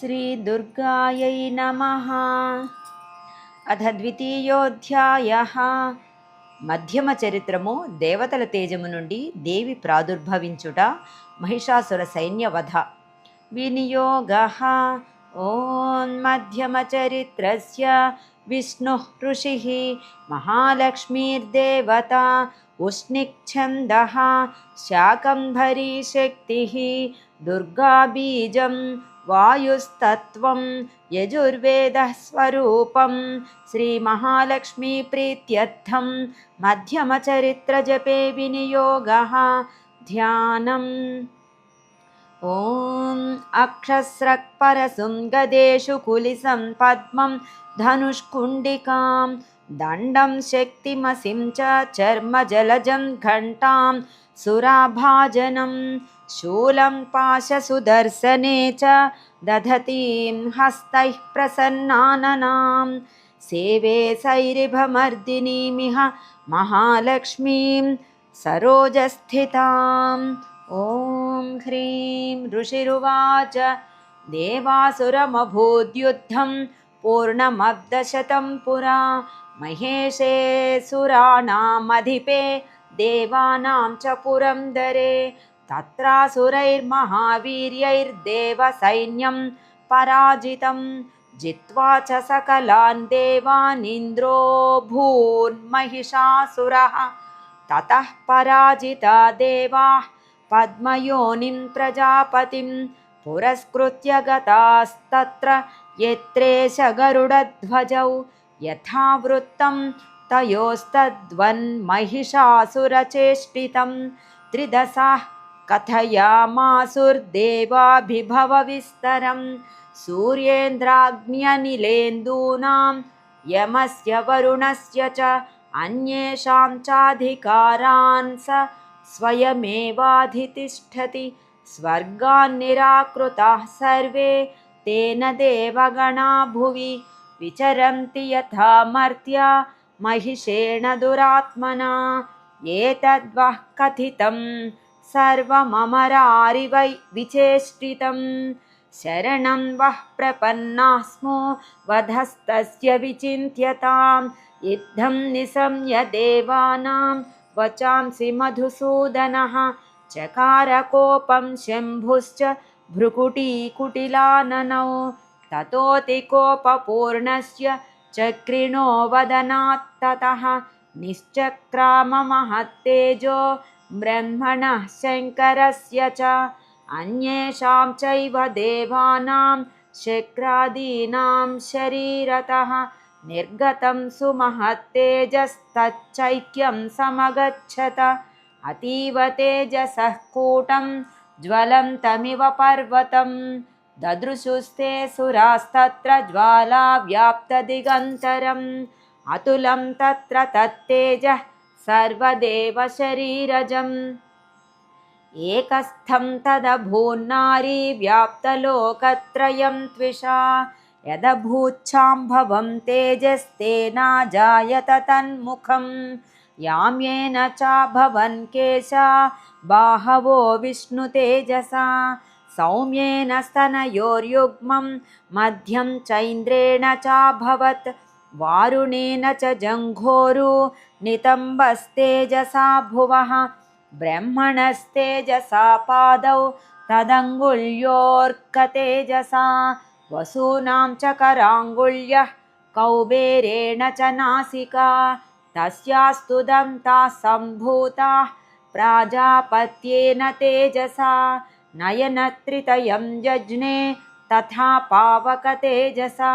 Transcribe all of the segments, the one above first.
श्रीदुर्गायै नमः అథ ద్వితీయోధ్యాయ మధ్యమ చరిత్రము దేవతల తేజము నుండి దేవి ప్రాదుర్భవించుట మహిషాసుర సైన్యవధ వినియోగ ఓం మధ్యమ చరిత్రస్య విష్ణు ఋషి మహాలక్ష్మీర్దేవత ఉష్ణిఛంద శాకంభరీ శక్తి वायुस्तत्त्वं यजुर्वेदः स्वरूपं श्रीमहालक्ष्मीप्रीत्यर्थं मध्यमचरित्रजपे विनियोगः। ध्यानम्। ॐ अक्षस्रक्परसुं गदेषु कुलिसं पद्मं धनुष्कुण्डिकां दण्डं शक्तिमसिं च चर्मजलजं घण्टां सुराभाजनम्। शूलं पाशसुदर्शने च दधतीं हस्तैः प्रसन्नाननां। सेवे सैरिभमर्दिनीमिह महालक्ष्मीं सरोजस्थिताम्। ॐ ह्रीं ऋषिरुवाच देवासुरमभूद्युद्धं पूर्णमब्दशतं पुरा। महेशे सुराणामधिपे देवानां च पुरन्दरे तत्रासुरैर्महावीर्यैर्देवसैन्यं पराजितं जित्वा च सकलान् देवानिन्द्रो भून्महिषासुरः ततः पराजिता देवाः पद्मयोनिं प्रजापतिं पुरस्कृत्य गतास्तत्र यत्रेश गरुडध्वजौ यथावृत्तं तयोस्तद्वन्महिषासुरचेष्टितं त्रिदशाः कथयामासुर्देवाभिभवविस्तरं सूर्येन्द्राग्न्यनिलेन्दूनां यमस्य वरुणस्य च अन्येषां चाधिकारान् स स्वयमेवाधितिष्ठति स्वर्गान्निराकृताः सर्वे तेन देवगणा भुवि विचरन्ति यथा मर्त्या महिषेण दुरात्मना एतद्वः कथितं सर्वममरारिवै विचेष्टितं। शरणं वः प्रपन्नाः स्मो वधस्तस्य विचिन्त्यताम्। निशम्य देवानां वचांसि मधुसूदनः। चकारकोपं शम्भुश्च भ्रुकुटीकुटिलाननौ। ततोऽतिकोपपूर्णस्य चक्रिणो वदनात्ततः। निश्चक्राममहत्तेजो ब्रह्मणः शङ्करस्य च अन्येषां चैव देवानां शक्रादीनां शरीरतः निर्गतं सुमहत्तेजस्तच्चैक्यं समगच्छत। अतीव तेजसः कूटं ज्वलन्तमिव पर्वतं। ददृशुस्ते सुरास्तत्र ज्वालाव्याप्तदिगन्तरम्। अतुलं तत्र तत्तेजः सर्वदेवशरीरजम्। एकस्थं तदभून्नारी व्याप्तलोकत्रयं त्विषा। यदभूच्छाम्भवं तेजस्तेनाजायत तन्मुखं याम्येन चाभवन् केशा बाहवो विष्णुतेजसा सौम्येन स्तनयोर्युग्मं मध्यं चैन्द्रेण चाभवत्। वारुणेन च जङ्घोरु नितम्बस्तेजसा भुवः ब्रह्मणस्तेजसा पादौ तदङ्गुल्योऽर्कतेजसा वसूनां च कराङ्गुल्यः कौबेरेण च नासिका तस्यास्तु दन्ताः सम्भूताः प्राजापत्येन तेजसा नयनत्रितयं यज्ञे तथा पावकतेजसा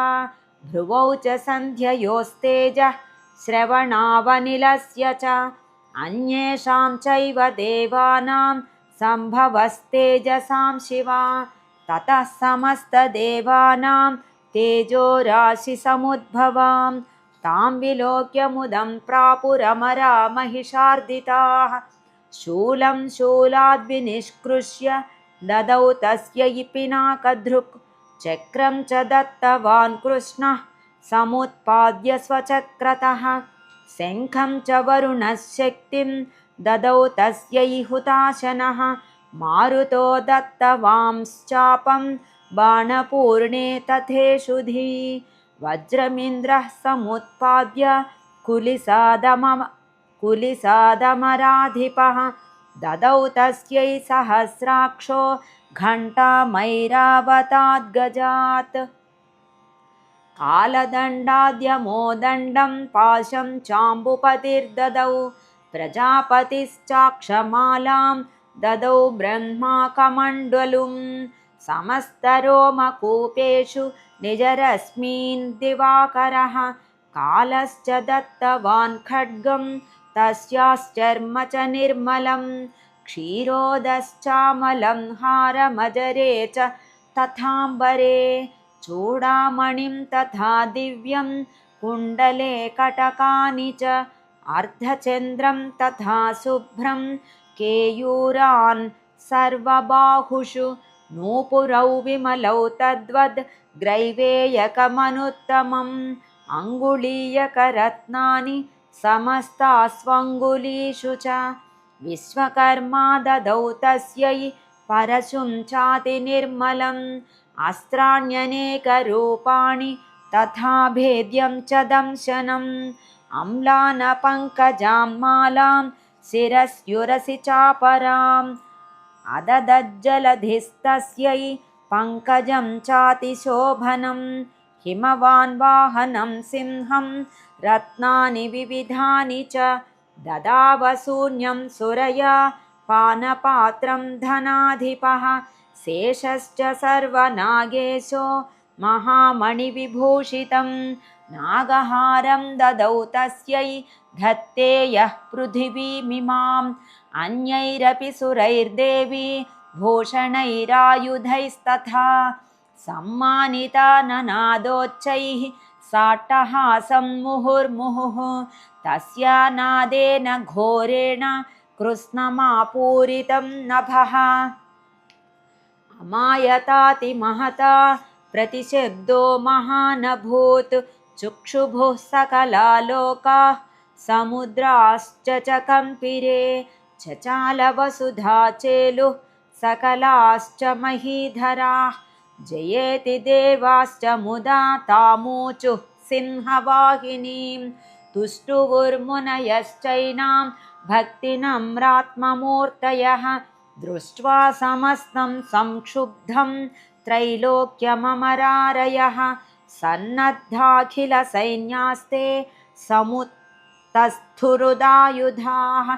भ्रुवौ च सन्ध्ययोस्तेजः श्रवणावनिलस्य च अन्येषां चैव देवानां सम्भवस्तेजसां शिवा। ततः समस्तदेवानां तेजोराशिसमुद्भवां। तां विलोक्य मुदं प्रापुरमरा महिषार्दिताः शूलं शूलाद्विनिष्कृष्य ददौ तस्यै पिनाकधृक्। चक्रं च दत्तवान् कृष्णः समुत्पाद्य स्वचक्रतः शङ्खं च वरुणशक्तिं ददौ तस्यै हुताशनः मारुतो दत्तवांश्चापं बाणपूर्णे तथेषुधि। वज्रमिन्द्रः समुत्पाद्य कुलिसादम कुलिसादमराधिपः। ददौ तस्यै सहस्राक्षो घण्टामैरावताद्गजात् कालदण्डाद्यमोदण्डं पाशं चाम्बुपतिर्ददौ प्रजापतिश्चाक्षमालां ददौ ब्रह्माकमण्डलुं समस्तरोमकूपेषु निजरश्मीन् दिवाकरः कालश्च दत्तवान् खड्गं तस्याश्चर्म च निर्मलं। क्षीरोदश्चामलं हारमजरे च तथाम्बरे चूडामणिं तथा दिव्यं कुण्डले कटकानि च अर्धचन्द्रं तथा शुभ्रं केयूरान् सर्वबाहुषु नूपुरौ विमलौ तद्वद् ग्रैवेयकमनुत्तमम् अङ्गुलीयकरत्नानि समस्तास्वङ्गुलीषु च विश्वकर्मा ददौ तस्यै परशुं चातिनिर्मलम् अस्त्राण्यनेकरूपाणि तथा भेद्यं च दंशनम्। अम्लानपङ्कजां मालां शिरस्युरसि चापराम्। अददज्जलधिस्तस्यै पङ्कजं चातिशोभनं हिमवान् वाहनं सिंहं रत्नानि विविधानि च ददावशून्यं सुरया। पानपात्रं धनाधिपः शेषश्च सर्वनागेशो महामणिविभूषितं नागहारं ददौ तस्यै धत्ते यः पृथिवीमिमाम्। अन्यैरपि सुरैर्देवी भूषणैरायुधैस्तथा सम्मानिता ननादोच्चैः साट्टहासं मुहुर्मुहुः। तस्या नादेन घोरेण कृत्स्नमापूरितं नभः अमायतातिमहता प्रतिशब्दो महानभूत् चुक्षुभुः सकलालोकाः समुद्राश्च च कम्पिरे चचालवसुधा चेलुः सकलाश्च महीधराः जयेति देवाश्च मुदा तामूचुः सिंहवाहिनीं तुष्टुवुर्मुनयश्चैनां भक्तिनम्रात्ममूर्तयः दृष्ट्वा समस्तं संक्षुब्धं त्रैलोक्यममरारयः सन्नद्धाखिलसैन्यास्ते समुत्तस्थुरुदायुधाः।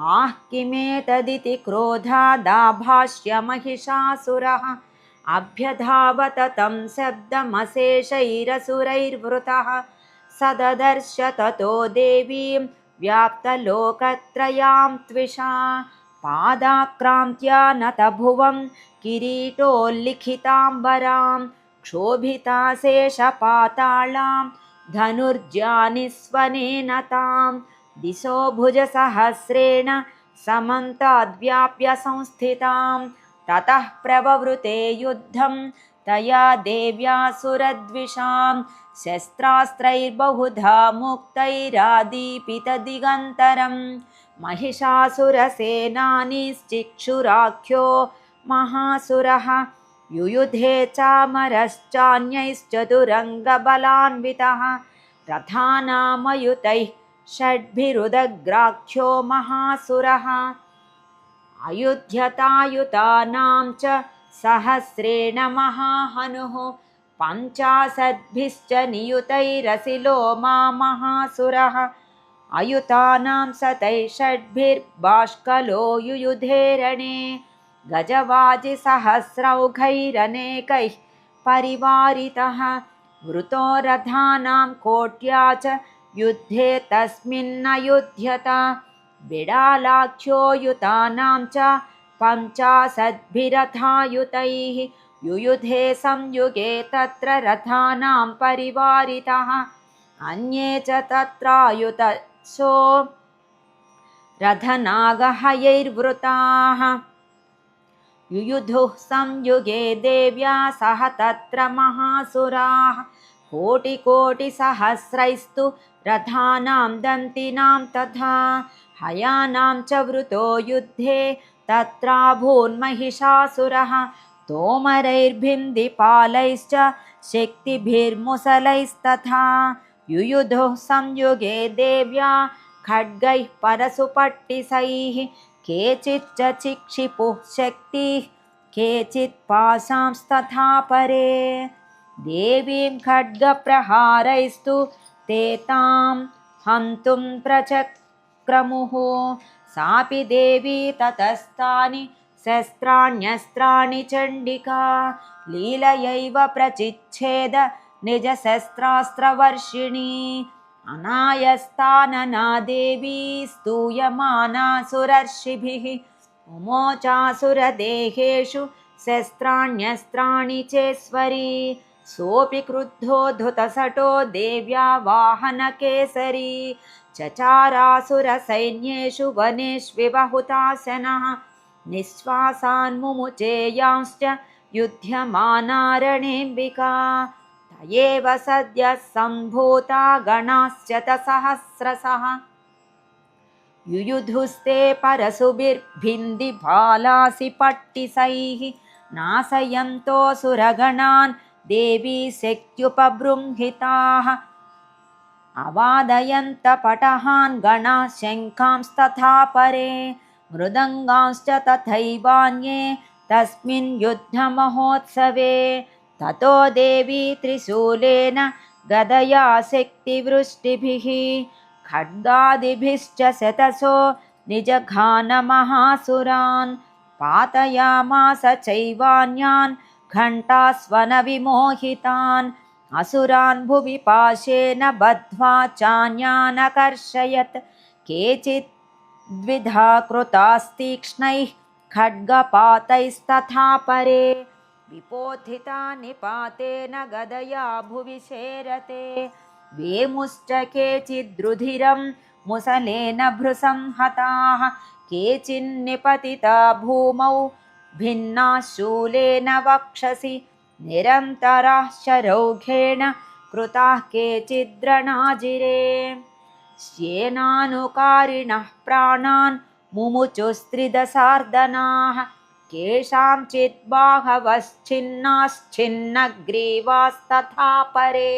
आः किमेतदिति क्रोधादाभाष्यमहिषासुरः अभ्यधावत तं शब्दमशेषैरसुरैर्वृतः। स ददर्श ततो देवीं व्याप्तलोकत्रयां त्विषा पादाक्रान्त्या नतभुवं किरीटोल्लिखिताम्बरां क्षोभिताशेषपातालां धनुर्जानिस्वनेन तां दिशो भुजसहस्रेण समन्ताद्व्याप्य संस्थितां ततः प्रववृते युद्धं तया देव्यासुरद्विषां शस्त्रास्त्रैर्बहुधा मुक्तैरादीपितदिगन्तरम् महिषासुरसेनानीश्चिक्षुराख्यो महासुरः युयुधे चामरश्चान्यैश्चतुरङ्गबलान्वितः रथानामयुतैः षड्भिरुदग्राख्यो महासुरः अयुध्यतायुतानां च सहस्रेण महाहनुः पञ्चाशद्भिश्च नियुतैरसिलो मा महासुरः अयुतानां सतैः षड्भिर्बाष्कलो युयुधेरणे गजवाजिसहस्रौघैरनेकैः परिवारितः वृतो रथानां कोट्या च युद्धे तस्मिन्नयुध्यत बिडालाख्यो युतानां च पञ्चाशद्भिरथायुतैः युयुधे संयुगे तत्र रथानां परिवारितः अन्ये च तत्रायुतसो रथनागहयैर्वृताः। युयुधुः संयुगे देव्या सह तत्र महासुराः। कोटिकोटिसहस्रैस्तु रथानां दन्तिनां तथा हयानां च वृतो युद्धे तत्राभून्महिषासुरः। तोमरैर्भिन्दिपालैश्च शक्तिभिर्मुसलैस्तथा युयुधुः संयुगे देव्या खड्गैः परशुपट्टिसैः केचिच्च चिक्षिपुः शक्तिः केचित् पाशांस्तथा परे देवीं खड्गप्रहारैस्तु ते तां हन्तुं प्रचक्रमुः। सापि देवी ततस्तानि शस्त्राण्यस्त्राणि चण्डिका लीलयैव प्रचिच्छेद निजशस्त्रास्त्रवर्षिणी। अनायस्तानना देवी स्तूयमाना सुरर्षिभिः उमोचासुरदेहेषु शस्त्राण्यस्त्राणि चेश्वरी सोऽपि क्रुद्धो धुतसटो देव्या वाहनकेसरी। चचारासुरसैन्येषु वनेष्विबहुतासनः निःश्वासान्मुमुचेयांश्च युध्यमानारणेऽम्बिका एव सद्यः सम्भूता गणाश्चतसहस्रशः। युयुधुस्ते परशुभिर्भिन्दिभालासि पट्टिसैः नाशयन्तोऽसुरगणान् देवी शक्त्युपबृंहिताः। अवादयन्तपटहान् गणाः शङ्खांस्तथा परे मृदङ्गांश्च तथैवान्ये तस्मिन् युद्धमहोत्सवे ततो देवी त्रिशूलेन गदया शक्तिवृष्टिभिः खड्गादिभिश्च शतसो निजघानमहासुरान् पातयामास चैवान्यान् घण्टास्वनविमोहितान् असुरान् भुवि पाशेन बद्ध्वा चान्यानकर्षयत्। केचित् द्विधा कृतास्तीक्ष्णैः खड्गपातैस्तथा परे निपातेन गदया भुवि शेरते वेमुश्च केचिद्रुधिरं मुसलेन भृसंहताः केचिन्निपतिता भूमौ भिन्नाः शूलेन वक्षसि निरन्तराः शरौघेण कृताः केचिद्रणाजिरे। श्येनानुकारिणः प्राणान् मुमुचुस्त्रिदशार्दनाः केषाञ्चिद्बाहवश्चिन्नाश्चिन्नग्रीवास्तथा परे।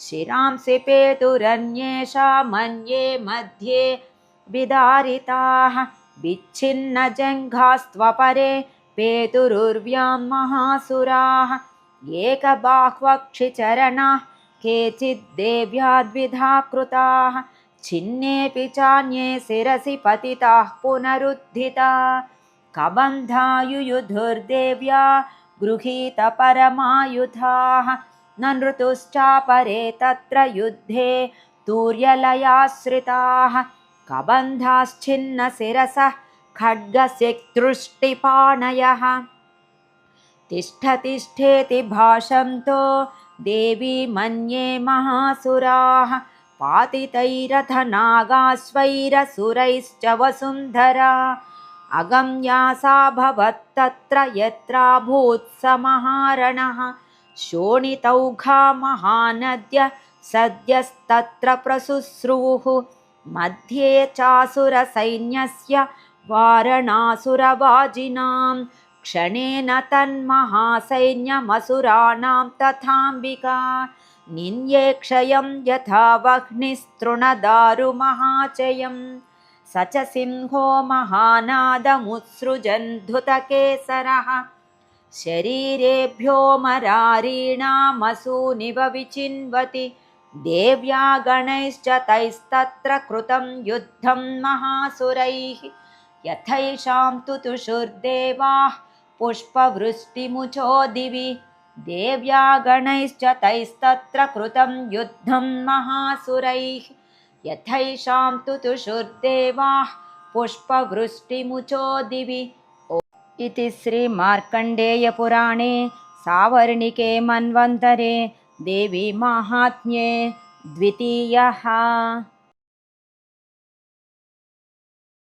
शिरांसि पेतुरन्येषा मन्ये मध्ये विदारिताः विच्छिन्नजङ्घास्त्वपरे पेतुरुर्व्यां महासुराः। एकबाह्वक्षिचरणाः केचिद्देव्या द्विधा कृताः छिन्नेऽपि चान्ये शिरसि पतिताः पुनरुद्धिता कबन्धायुयुधुर्देव्या गृहीतपरमायुधाः न नृतुश्चापरे तत्र युद्धे तूर्यलयाश्रिताः। कबन्धाश्चिन्नशिरसः खड्गसिक्तृष्टिपाणयः तिष्ठतिष्ठेति भाषन्तो देवी मन्ये महासुराः। पातितैरथनागाश्वैरसुरैश्च वसुन्धरा अगम्या सा भवत्तत्र यत्राभूत्समहारणः। शोणितौघा महानद्य सद्यस्तत्र प्रशुश्रुवुः मध्ये चासुरसैन्यस्य वारणासुरवाजिनां क्षणेन तन्महासैन्यमसुराणां तथाम्बिका। निन्ये क्षयं यथा वह्निस्तृणदारुमहाचयं स च सिंहो महानादमुत्सृजन् धुतकेसरः शरीरेभ्यो मरारीणामसूनिव विचिन्वति। देव्या गणैश्च तैस्तत्र कृतं युद्धं महासुरैः। यथैषां तुतुषुर्देवाः पुष्पवृष्टिमुचो दिवि। देव्या गणैश्च तैस्तत्र कृतं युद्धं महासुरैः यथैषां तुतुषुर्देवाः पुष्पवृष्टिमुचो दिवि। इति श्रीमार्कण्डेयपुराणे सावर्णिके मन्वन्तरे देवी माहात्म्ये द्वितीयः